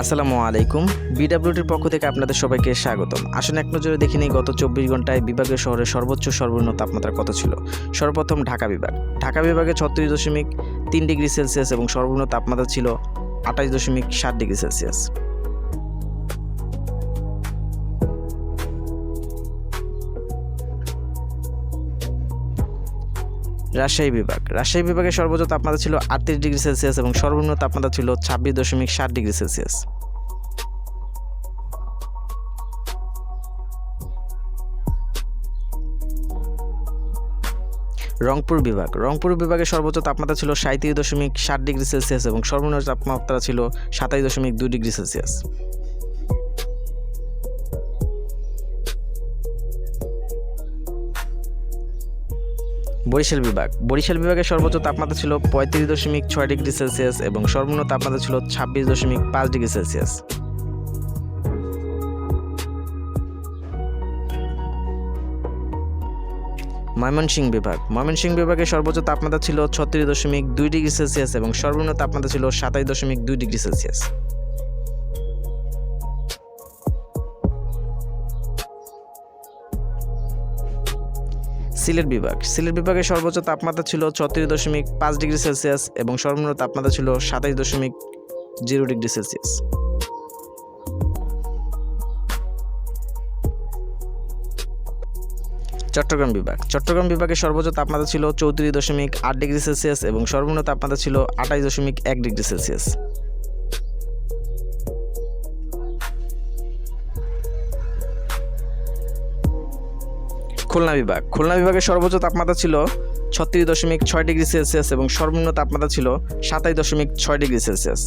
আসসালামু আলাইকুম। বিডাব্লিউটির পক্ষ থেকে আপনাদের সবাইকে স্বাগতম। আসুন এক নজরে দেখে নিই, গত চব্বিশ ঘন্টায় বিভাগীয় শহরের সর্বোচ্চ সর্বনিম্ন তাপমাত্রা কত ছিল? সর্বপ্রথম ঢাকা বিভাগ। ঢাকা বিভাগে ছত্রিশ দশমিক তিন ডিগ্রি সেলসিয়াস এবং সর্বনিম্ন তাপমাত্রা ছিল আঠাশ দশমিক সাত ডিগ্রি সেলসিয়াস। রাজশাহী বিভাগ। রাজশাহী বিভাগের সর্বোচ্চ তাপমাত্রা ছিল আটত্রিশ ডিগ্রি সেলসিয়াস এবং সর্বনিম্ন তাপমাত্রা ছিল ছাব্বিশ দশমিক সাত ডিগ্রি সেলসিয়াস। রংপুর বিভাগ। রংপুর বিভাগের সর্বোচ্চ তাপমাত্রা ছিল সাঁত্রিশ দশমিক ষাট ডিগ্রি সেলসিয়াস এবং সর্বনিম্ন তাপমাত্রা ছিল সাতাশ দশমিক দুই ডিগ্রি সেলসিয়াস। বরিশাল বিভাগ। বরিশাল বিভাগের সর্বোচ্চ তাপমাত্রা ছিল পঁয়ত্রিশ দশমিক ছয় ডিগ্রি সেলসিয়াস এবং সর্বনিম্ন তাপমাত্রা ছিল ছাব্বিশ দশমিক পাঁচ ডিগ্রি সেলসিয়াস। ময়মনসিংহ বিভাগ। ময়মনসিংহ বিভাগের সর্বোচ্চ তাপমাত্রা ছিল ছত্রিশ দশমিক দুই ডিগ্রি সেলসিয়াস এবং সর্বনিম্ন তাপমাত্রা ছিল সাতাশ দশমিক দুই ডিগ্রি সেলসিয়াস। সিলেট বিভাগ। সিলেট বিভাগের সর্বোচ্চ তাপমাত্রা ছিল ছত্রিশ দশমিক পাঁচ ডিগ্রি সেলসিয়াস এবং সর্বনিম্ন তাপমাত্রা ছিল সাতাশ দশমিক জিরো ডিগ্রি সেলসিয়াস। চট্টগ্রাম বিভাগ। চট্টগ্রাম বিভাগের সর্বোচ্চ তাপমাত্রা ছিল চৌত্রিশ দশমিক আট ডিগ্রি সেলসিয়াস এবং সর্বনিম্ন তাপমাত্রা ছিল আঠাশ দশমিক এক ডিগ্রি সেলসিয়াস। খুলনা বিভাগ। খুলনা বিভাগের সর্বোচ্চ তাপমাত্রা ছিল ছত্রিশ দশমিক ছয় ডিগ্রি সেলসিয়াস এবং সর্বনিম্ন তাপমাত্রা ছিল সাতাশ দশমিক ছয় ডিগ্রি সেলসিয়াস।